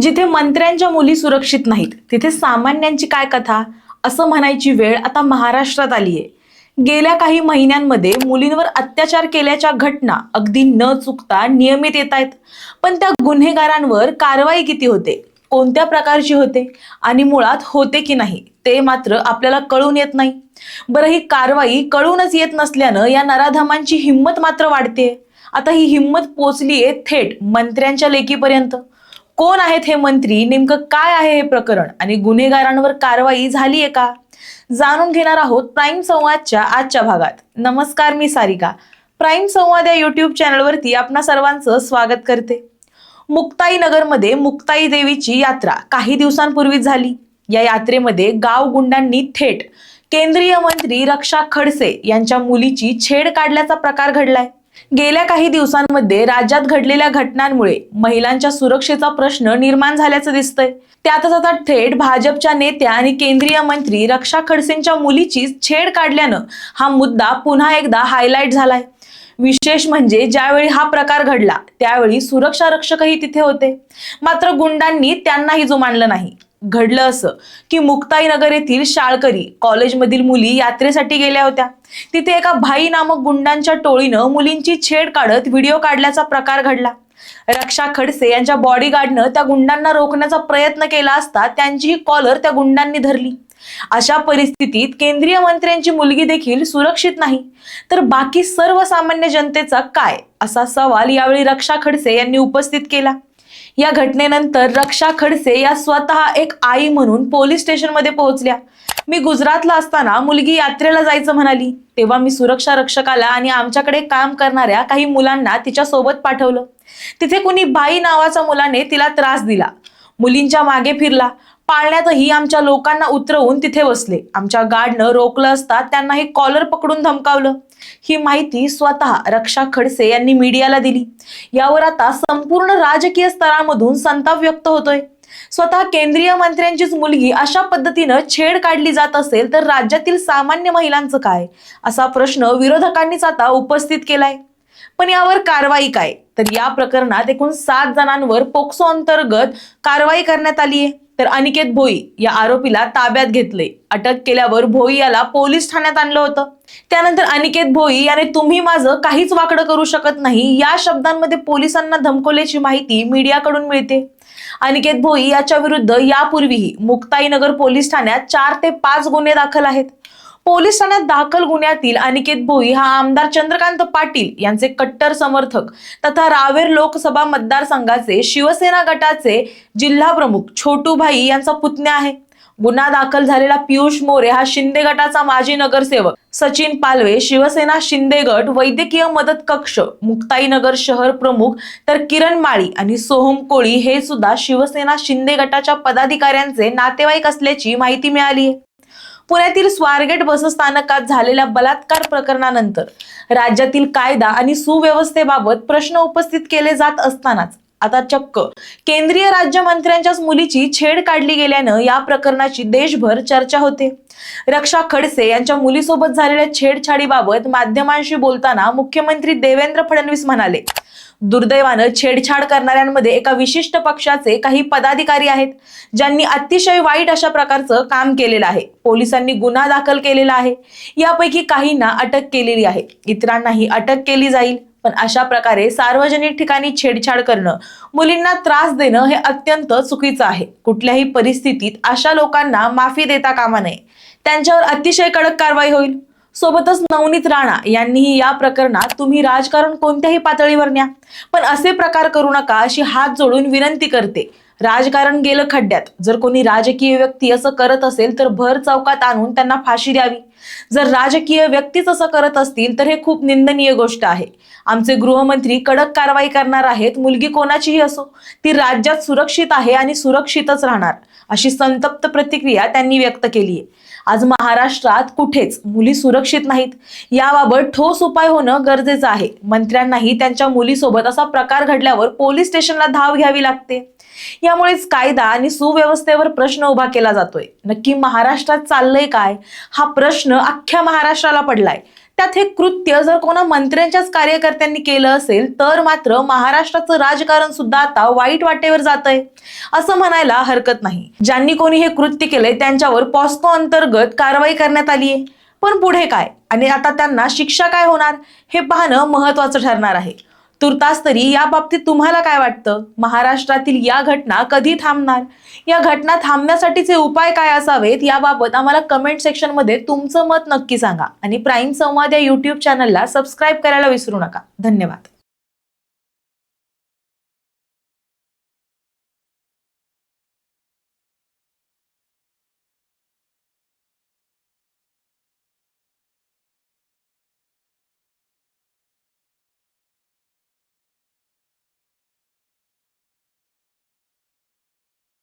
जिथे मंत्र्यांच्या मुली सुरक्षित नाहीत तिथे सामान्यांची काय कथा? असं म्हणायची वेळ आता महाराष्ट्रात आली आहे गेल्या काही महिन्यांमध्ये मुलींवर अत्याचार केल्याच्या घटना अगदी न चुकता नियमित येत आहेत पण त्या गुन्हेगारांवर कारवाई किती होते? कोणत्या प्रकारची होते? आणि मुळात होते की नाही? ते मात्र आपल्याला कळून येत नाही. बरं ही कारवाई कळूनच येत नसल्यानं या नराधमांची हिंमत मात्र वाढते आता ही हिंमत पोचलीये थेट मंत्र्यांच्या लेकीपर्यंत. कोण आहेत हे मंत्री? नेमकं काय आहे हे प्रकरण? आणि गुन्हेगारांवर कारवाई झाली आहे का? जाणून घेणार आहोत प्राईम संवादच्या आजच्या भागात. नमस्कार मी सारिका. प्राईम संवाद या युट्यूब चॅनलवरती आपणा सर्वांचं स्वागत करते. मुक्ताई नगरमध्ये मुक्ताई देवीची यात्रा काही दिवसांपूर्वीच झाली. या यात्रेमध्ये गाव गुंडांनी थेट केंद्रीय मंत्री रक्षा खडसे यांच्या मुलीची छेड काढल्याचा प्रकार घडलाय. गेल्या काही दिवसांमध्ये राज्यात घडलेल्या घटनांमुळे महिलांच्या सुरक्षेचा प्रश्न निर्माण झाल्याचं दिसतंय. त्यातच आता थेट भाजपच्या नेत्या आणि केंद्रीय मंत्री रक्षा खडसेंच्या मुलीची छेड काढल्यानं हा मुद्दा पुन्हा एकदा हायलाईट झालाय. विशेष म्हणजे ज्यावेळी हा प्रकार घडला त्यावेळी सुरक्षा रक्षकही तिथे होते. मात्र गुंडांनी त्यांनाही जुमानलं नाही. घडलं असं की मुक्ताईनगर येथील शाळकरी कॉलेजमधील मुली यात्रेसाठी गेल्या होत्या. तिथे एका भाई नामक गुंडांच्या टोळीनं मुलींची छेड काढत व्हिडिओ काढल्याचा प्रकार घडला. रक्षा खडसे यांच्या बॉडीगार्डनं त्या गुंडांना रोखण्याचा प्रयत्न केला असता त्यांची ही कॉलर त्या गुंडांनी धरली. अशा परिस्थितीत केंद्रीय मंत्र्यांची मुलगी देखील सुरक्षित नाही. तर बाकी सर्वसामान्य जनतेचा काय असा सवाल यावेळी रक्षा खडसे यांनी उपस्थित केला. या घटनेनंतर रक्षा खडसे या स्वतः एक आई म्हणून पोलीस स्टेशनमध्ये पोहोचल्या. मी गुजरातला असताना मुलगी यात्रेला जायचं म्हणाली. तेव्हा मी सुरक्षा रक्षकाला आणि आमच्याकडे काम करणाऱ्या काही मुलांना तिच्या सोबत पाठवलं. तिथे कुणी बाई नावाच्या मुलाने तिला त्रास दिला. मुलींच्या मागे फिरला. पाळण्यातही आमच्या लोकांना उतरवून तिथे बसले. आमच्या गार्डनं रोखलं असता त्यांना हे कॉलर पकडून धमकावलं. ही माहिती स्वतः रक्षा खडसे यांनी मीडियाला दिली. यावर आता संपूर्ण राजकीय स्तरामधून संताप व्यक्त होतोय. स्वतः केंद्रीय मंत्र्यांचीच मुलगी अशा पद्धतीनं छेड काढली जात असेल तर राज्यातील सामान्य महिलांचं काय? असा प्रश्न विरोधकांनीच आता उपस्थित केलाय. पण यावर कारवाई काय? तर या प्रकरणात एकूण सात जणांवर पोक्सो अंतर्गत कारवाई करण्यात आली आहे तर अनिकेत भोई या आरोपीला ताब्यात घेतले. अटक केल्यावर भोई याला पोलीस ठाण्यात आणलं होतं. त्यानंतर अनिकेत भोई याने तुम्ही माझं काहीच वाकडं करू शकत नाही. या शब्दांमध्ये पोलिसांना धमकवल्याची माहिती मीडियाकडून मिळते. अनिकेत भोई याच्या विरुद्ध यापूर्वीही मुक्ताईनगर पोलीस ठाण्यात चार ते पाच गुन्हे दाखल आहेत. पोलीस ठाण्यात दाखल गुन्ह्यातील अनिकेत भोई हा आमदार चंद्रकांत पाटील यांचे कट्टर समर्थक तथा रावेर लोकसभा मतदारसंघाचे शिवसेना गटाचे जिल्हा प्रमुख छोटू भाई यांचा पुतण्या आहे. गुन्हा दाखल झालेला पियुष मोरे हा शिंदे गटाचा माजी नगरसेवक. सचिन पालवे शिवसेना शिंदे गट वैद्यकीय मदत कक्ष मुक्ताईनगर शहर प्रमुख तर किरण माळी आणि सोहम कोळी हे सुद्धा शिवसेना शिंदे गटाच्या पदाधिकाऱ्यांचे नातेवाईक असल्याची माहिती मिळाली आहे. पुण्यातील स्वारगेट बसस्थानकात झालेल्या बलात्कार प्रकरणानंतर राज्यातील कायदा आणि सुव्यवस्थेबाबत प्रश्न उपस्थित केले जात असतानाच आता चक्क. केंद्रीय राज्यमंत्र्यांच्याच मुलीची छेड काढली गेल्यानं या प्रकरणाची देशभर चर्चा होते. रक्षा खडसे यांच्या मुलीसोबत झालेल्या छेडछाडीबाबत माध्यमांशी बोलताना मुख्यमंत्री देवेंद्र फडणवीस म्हणाले दुर्दैवानं छेडछाड करणाऱ्यांमध्ये एका विशिष्ट पक्षाचे काही पदाधिकारी आहेत ज्यांनी अतिशय वाईट अशा प्रकारचं काम केलेलं आहे. पोलिसांनी गुन्हा दाखल केलेला आहे. यापैकी काहींना अटक केलेली आहे. इतरांनाही अटक केली जाईल. पण अशा प्रकारे सार्वजनिक ठिकाणी छेडछाड करणं मुलींना त्रास देणं हे अत्यंत चुकीचं आहे. कुठल्याही परिस्थितीत अशा लोकांना माफी देता कामा नये. त्यांच्यावर अतिशय कडक कारवाई होईल. सोबतच नवनीत राणा यांनीही या प्रकरणात तुम्ही राजकारण कोणत्याही पातळीवर न्या. पण असे प्रकार करू नका अशी हात जोडून विनंती करते. राजकारण गेलं खड्ड्यात. जर कोणी राजकीय व्यक्ती असं करत असेल तर भर चौकात आणून त्यांना फाशी द्यावी. जर राजकीय व्यक्तीच असं करत असतील तर हे खूप निंदनीय गोष्ट आहे. आमचे गृहमंत्री कडक कारवाई करणार आहेत मुलगी कोणाचीही असो ती राज्यात सुरक्षित आहे आणि सुरक्षितच राहणार अशी संतप्त प्रतिक्रिया त्यांनी व्यक्त केली आहे आज महाराष्ट्रात कुठेच मुली सुरक्षित नाहीत. याबाबत ठोस उपाय होणं गरजेचं आहे. मंत्र्यांनाही त्यांच्या मुलीसोबत असा प्रकार घडल्यावर पोलीस स्टेशनला धाव घ्यावी लागते. यामुळेच कायदा आणि सुव्यवस्थेवर प्रश्न उभा केला जातोय. नक्की महाराष्ट्रात चाललंय काय? हा प्रश्न अख्ख्या महाराष्ट्राला पडलाय. त्यात हे कृत्य जर कोणा मंत्र्यांच्याच कार्यकर्त्यांनी केलं असेल तर मात्र महाराष्ट्राचं राजकारण सुद्धा आता वाईट वाटेवर जात आहे असं म्हणायला हरकत नाही. ज्यांनी कोणी हे कृत्य केलंय त्यांच्यावर पॉस्को अंतर्गत कारवाई करण्यात आली आहे पण पुढे काय? आणि आता त्यांना शिक्षा काय होणार? हे पाहणं महत्वाचं ठरणार आहे. तुर्तास तरी या बाबतीत तुम्हाला काय वाटतं? महाराष्ट्रातील या घटना कधी थांबणार? या घटना थांबण्यासाठीचे उपाय काय असावेत? याबाबत आम्हाला कमेंट सेक्शनमध्ये तुमचं मत नक्की सांगा. आणि प्राईम संवाद या यूट्यूब चॅनलला सबस्क्राईब करायला विसरू नका. धन्यवाद.